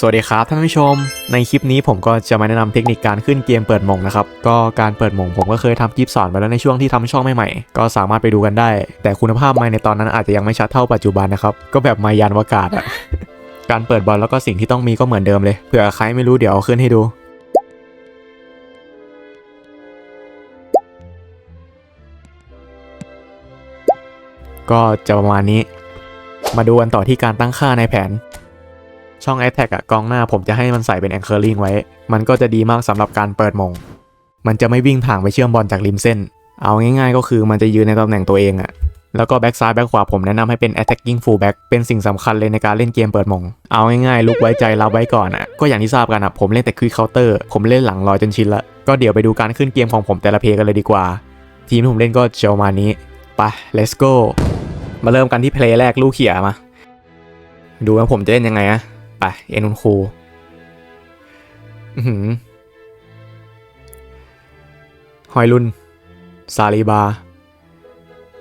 สวัสดีครับท่านผู้ชม ในคลิปนี้ผมก็จะมาแนะนำเทคนิคการขึ้นเกมเปิดมงนะครับ ก็การเปิดมงผมก็เคยทำคลิปสอนไปแล้วในช่วงที่ทำช่องใหม่ๆ ก็สามารถไปดูกันได้ แต่คุณภาพไมค์ในตอนนั้นอาจจะยังไม่ชัดเท่าปัจจุบันนะครับ ก็แบบไมค์ยานวากาศอะการเปิดบอลแล้วก็สิ่งที่ต้องมีก็เหมือนเดิมเลย เผื่อใครไม่รู้เดี๋ยวเอาขึ้นให้ดูก็จะประมาณนี้ มาดูกันต่อที่การตั้งค่าในแผน ช่อง a t t a c k อะกองหน้าผมจะให้มันใส่เป็น anchoring ไว้ มันก็จะดีมากสำหรับการเปิดมง มันจะไม่วิ่งถ่างไปเชื่อมบอลจากริมเส้น เอาง่ายๆ ก็คือมันจะยืนในตำแหน่งตัวเองอะแล้วก็แบ็กซ้ายแบ็กขวาผมแนะนำให้เป็น attacking fullback เป็นสิ่งสำคัญเลยในการเล่นเกมเปิดมง เอาง่ายๆ ลุกไว้ใจรับไว้ก่อนอะก็อย่างที่ทราบกันอะผมเล่นแต่ควิกเคาน์เตอร์ผมเล่นหลังลอยจนชินละ ก็เดี๋ยวไปดูการขึ้นเกมของผมแต่ละเพลย์กันเลยดีกว่า ทีมที่ผมเล่นก็จะประมานี้ไป let's go มาเริ่มกันที่เพลย์แรกลูกเขียมา ดูว่าผมจะเล่นยังไงอะ ไปเอ็นคุณครูอื้อหือฮอยลุน ซาลีบา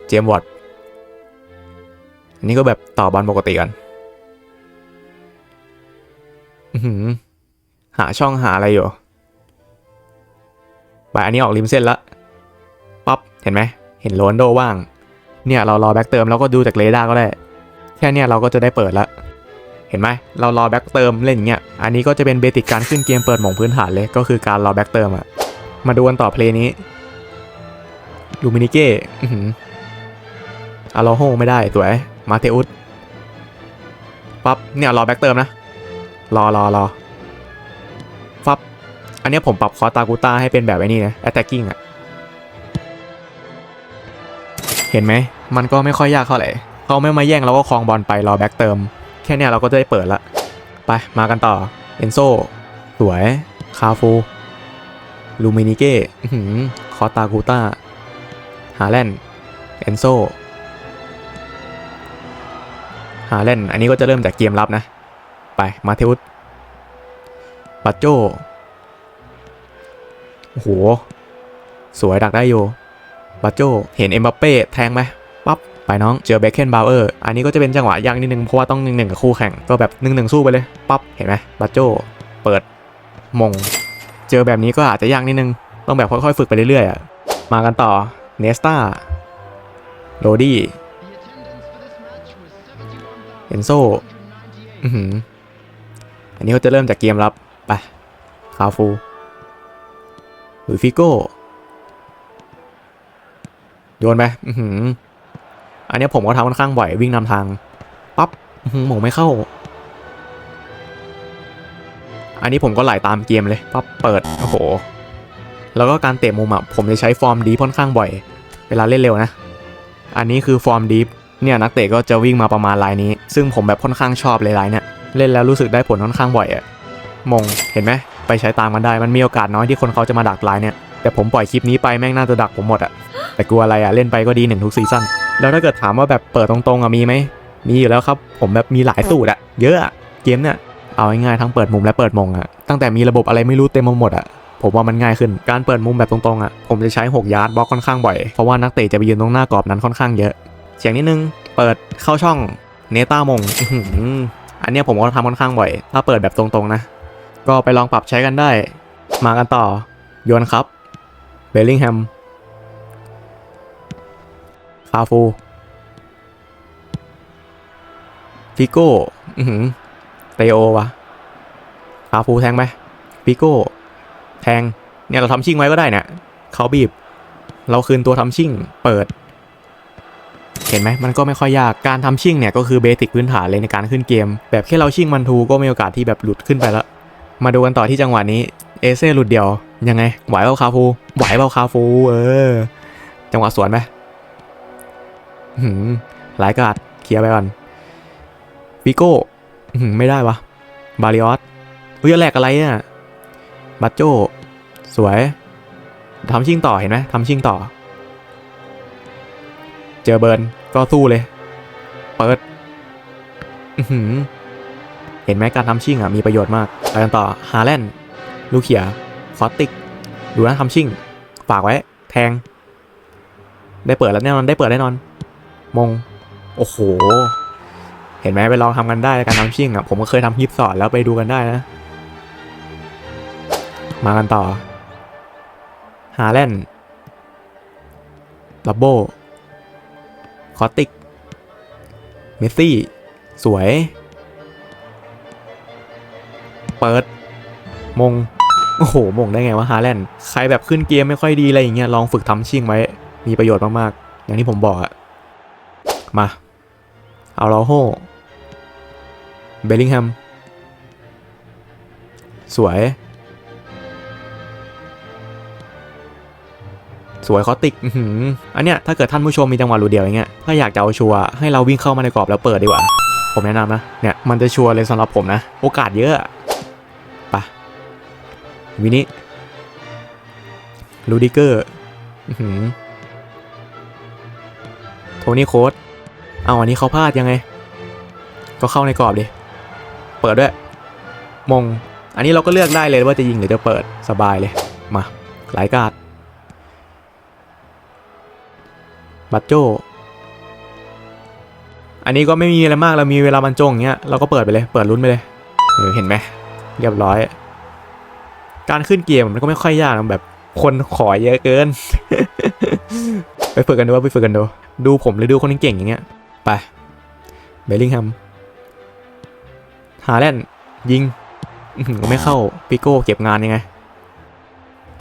เจมวอตอันนี้ก็แบบต่อบอลปกติกันอื้อหือหาช่องหาอะไรอยู่ไปอันนี้ออกริมเส้นละปั๊บ เห็นไหม เห็นโรนโดว่าง เนี่ยเรารอแบ็กเติมแล้วก็ดูจากเรดาร์ก็ได้ แค่เนี้ยเราก็จะได้เปิดละ เห็นไหมเรารอแบ็กเติมเล่นอย่างเงี้ยอันนี้ก็จะเป็นเบสิกการขึ้นเกมเปิดหม่งพื้นฐานเลยก็คือการรอแบ็กเติมอะมาดูกันต่อเพลย์นี้ลูมินิเก้อื้อหืออาโลโฮไม่ได้สวยมาเทอุสปั๊บเนี่ยรอแบ็กเติมนะ รอรอรอปั๊บอันนี้ผมปรับคอตากูต้าให้เป็นแบบไอ้นี่นะ attacking อะเห็นไหม มันก็ไม่ค่อยยากเท่าไหร่เขาไม่มาแย่งเราก็คลองบอลไปรอแบ็กเติม แค่เนี้ยเราก็จะได้เปิดละ ไป มากันต่อเอนโซสวย คาฟู ลูมินิเก้ข้อหือคอตากูต้า ฮาแลนเอนโซ ฮาแลนอันนี้ก็จะเริ่มจากเกมรับนะ ไป มาเทอุสบัตโจโอ้โห สวยดักได้อยู่บัตโจเห็นเอ็มบัปเป้แทงไหม ไปน้องเจอเบคเคนบาวเออร์อันนี้ก็จะเป็นจังหวะยากนิดนึงเพราะว่าต้องหนึ่งหนึ่งกับคู่แข่งก็แบบหนึ่งหนึ่งสู้ไปเลยปั๊บเห็นไหมบัตโจเปิดมง เจอแบบนี้ก็อาจจะยากนิดนึงต้องแบบค่อยๆฝึกไปเรื่อยๆมากันต่อเนสตาโรดี้เอนโซอืมอันนี้ก็จะเริ่มจากเกมรับไปคาฟูหรือฟิโก้โยนไปอือหือ อันนี้ผมก็ทำค่อนข้างบ่อยวิ่งนำทางปั๊บอื้อหือหมงไม่เข้า อันนี้ผมก็ไหลตามเกมเลยปั๊บเปิดโอ้โห แล้วก็การเตะมุมอะผมจะใช้ฟอร์มดีค่อนข้างบ่อย เวลาเล่นเร็วนะ อันนี้คือฟอร์มดีฟเนี่ยนักเตะก็จะวิ่งมาประมาณลายนี้ ซึ่งผมแบบค่อนข้างชอบเลยลายเนี่ยเล่นแล้วรู้สึกได้ผลค่อนข้างบ่อยอะมงเห็นไหมไปใช้ตามกันได้มันมีโอกาสน้อยที่คนเขาจะมาดักลายเนี่ยแต่ผมปล่อยคลิปนี้ไปแม่งน่าจะดักผมหมดอะแต่กลัวอะไรอะเล่นไปก็ดีหนึ่งทุกซีซั่น แล้วถ้าเกิดถามว่าแบบเปิดตรงๆอะมีไหม มีอยู่แล้วครับ ผมแบบมีหลายสูตรอะเยอะอะเกมเนี่ยเอาง่ายๆทั้งเปิดมุมและเปิดมงอะตั้งแต่มีระบบอะไรไม่รู้เต็มหมดอะผมว่ามันง่ายขึ้น การเปิดมุมแบบตรงๆอะผมจะใช้ 6 ยาร์ดบล็อกค่อนข้างบ่อย เพราะว่านักเตะจะไปยืนตรงหน้ากรอบนั้นค่อนข้างเยอะ เสียงนิดนึง เปิดเข้าช่องเนต้ามงอื้อหืออันนี้ผมก็ทำค่อนข้างบ่อย ถ้าเปิดแบบตรงๆนะ ก็ไปลองปรับใช้กันได้ มากันต่อ โยนครับ เบลลิงแฮม คาฟูฟิโก้อือหือเตโอวะคาฟูแทงไหมฟิโก้แทง เนี่ยเราทำชิ่งไว้ก็ได้เนี่ยเขาบีบ เราคืนตัวทำชิ่ง เปิด เห็นไหมมันก็ไม่ค่อยยาก การทำชิ่งเนี่ยก็คือเบสิกพื้นฐานเลยในการขึ้นเกม แบบแค่เราชิ่งมันทูก็มีโอกาสที่แบบหลุดขึ้นไปแล้ว มาดูกันต่อที่จังหวะนี้ เอเซ่หลุดเดียว ยังไง ไหวเปล่าคาฟู ไหวเปล่าคาฟู เออ จังหวะสวนไหม หืมหลายกาดเคลียร์ไปก่อนฟิโก้หือไม่ได้วะบาริออสเฮ้ยแหลกอะไรอะบัตโจสวยทำชิ่งต่อเห็นไหมทำชิ่งต่อ เจอเบิร์นก็สู้เลย เปิดหือเห็นไหมการทำชิ่งอะมีประโยชน์มากไปกันต่อฮาแลนด์ลูเขียฟอตติก ดูนะทำชิ่ง ฝากไว้ แทง ได้เปิดแล้วแน่นอน ได้เปิดแน่นอน มง โอ้โห เห็นไหมไปลองทำกันได้การทำชิ่งอะ ผมก็เคยทำคลิปสอนแล้วไปดูกันได้นะ มากันต่อ ฮาแลนด์ลับโบ คอติก เมสซี่ สวย เปิด มง โอ้โห มงได้ไงวะฮาแลนด์ ใครแบบขึ้นเกมไม่ค่อยดีอะไรอย่างเงี้ย ลองฝึกทำชิ่งไว้ มีประโยชน์มาก ๆ อย่างที่ผมบอกอะ มา เอาเราโฮเบลลิงแฮม สวย สวยคอติกอันเนี้ยถ้าเกิดท่านผู้ชมมีจังหวะรูเดียวอย่างเงี้ยถ้าอยากจะเอาชัวร์ให้เราวิ่งเข้ามาในกรอบแล้วเปิดดีกว่า ผมแนะนำนะ เนี่ยมันจะชัวร์เลยสำหรับผมนะ โอกาสเยอะไปะวินิลูดิเกอร์โทนี่โค้ด เอาอันนี้เขาพลาดยังไง ก็เข้าในกรอบดิ เปิดด้วย มง อันนี้เราก็เลือกได้เลยว่าจะยิงหรือจะเปิดสบายเลย มา หลายการ์ดบัตโจ อันนี้ก็ไม่มีอะไรมาก เรามีเวลาบรรจงอย่างเงี้ย เราก็เปิดไปเลย เปิดลุ้นไปเลย เห็นไหม เรียบร้อย การขึ้นเกมมันก็ไม่ค่อยยากนะแบบคนขอเยอะเกิน ไปฝึกกันดูว่าไปฝึกกันดู ดูผมหรือดูคนเก่งอย่างเงี้ย ไป เบลลิงแฮมฮาแลนยิงไม่เข้าปิโก้เก็บงานยังไง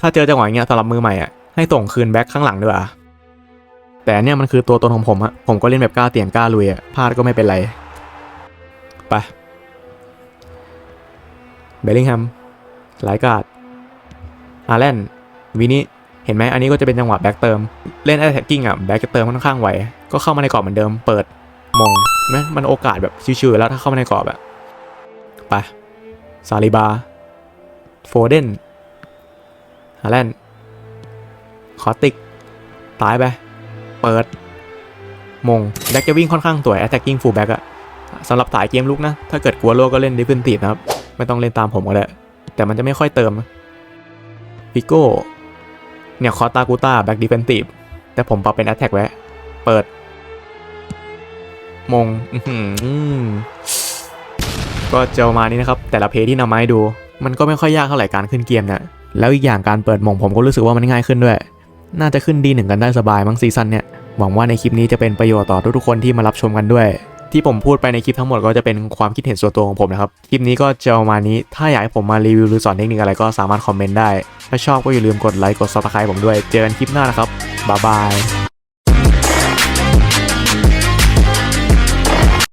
ถ้าเจอจังหวะอย่างเงี้ยสำหรับมือใหม่อะ ให้ส่งคืนแบ็คข้างหลังด้วยอะแต่เนี่ยมันคือตัวตนของผมอะผมก็เล่นแบบกล้าเตียงกล้าลุยอะพลาดก็ไม่เป็นไร ไปเบลลิงแฮมไลกาดอาร์แลนวินี่เห็นไหมอันนี้ก็จะเป็นจังหวะแบ็กเติม เล่นแอตแทกกิ้งอะแบ็กเติมค่อนข้างไว ก็เข้ามาในกรอบเหมือนเดิม เปิดมงเห็นไหมมันโอกาสแบบชิวๆแล้วถ้าเข้ามาในกรอบอะไปซาลิบา โฟเดนฮาแลนด์คอติก ตายไป เปิด มง แบ็กจะวิ่งค่อนข้างสวย attacking full back อะสำหรับสายเกมลุกนะ ถ้าเกิดกลัวโลกก็เล่น defensive นะครับ ไม่ต้องเล่นตามผมก็ได้ แต่มันจะไม่ค่อยเติมพิโก้ เนี่ยคอตากูตาแบ็ก defensive แต่ผมปรับเป็น attack ไว้ เปิด มงก็จะมานี้นะครับ แต่ละเพจที่นำมาให้ดู มันก็ไม่ค่อยยากเท่าไหร่การขึ้นเกมนะแล้วอีกอย่างการเปิดมงผมก็รู้สึกว่ามันง่ายขึ้นด้วย น่าจะขึ้นดีหนึ่งกันได้สบายมั้งซีซั่นเนี่ยหวังว่าในคลิปนี้จะเป็นประโยชน์ต่อทุกๆคนที่มารับชมกันด้วย ที่ผมพูดไปในคลิปทั้งหมดก็จะเป็นความคิดเห็นส่วนตัวของผมนะครับ คลิปนี้ก็จะประมาณนี้ ถ้าอยากให้ผมมารีวิวหรือสอนเทคนิคอะไรก็สามารถคอมเมนต์ได้ ถ้าชอบก็อย่าลืมกดไลค์กด subscribe ผมด้วย เจอกันคลิปหน้านะครับ บ๊ายบาย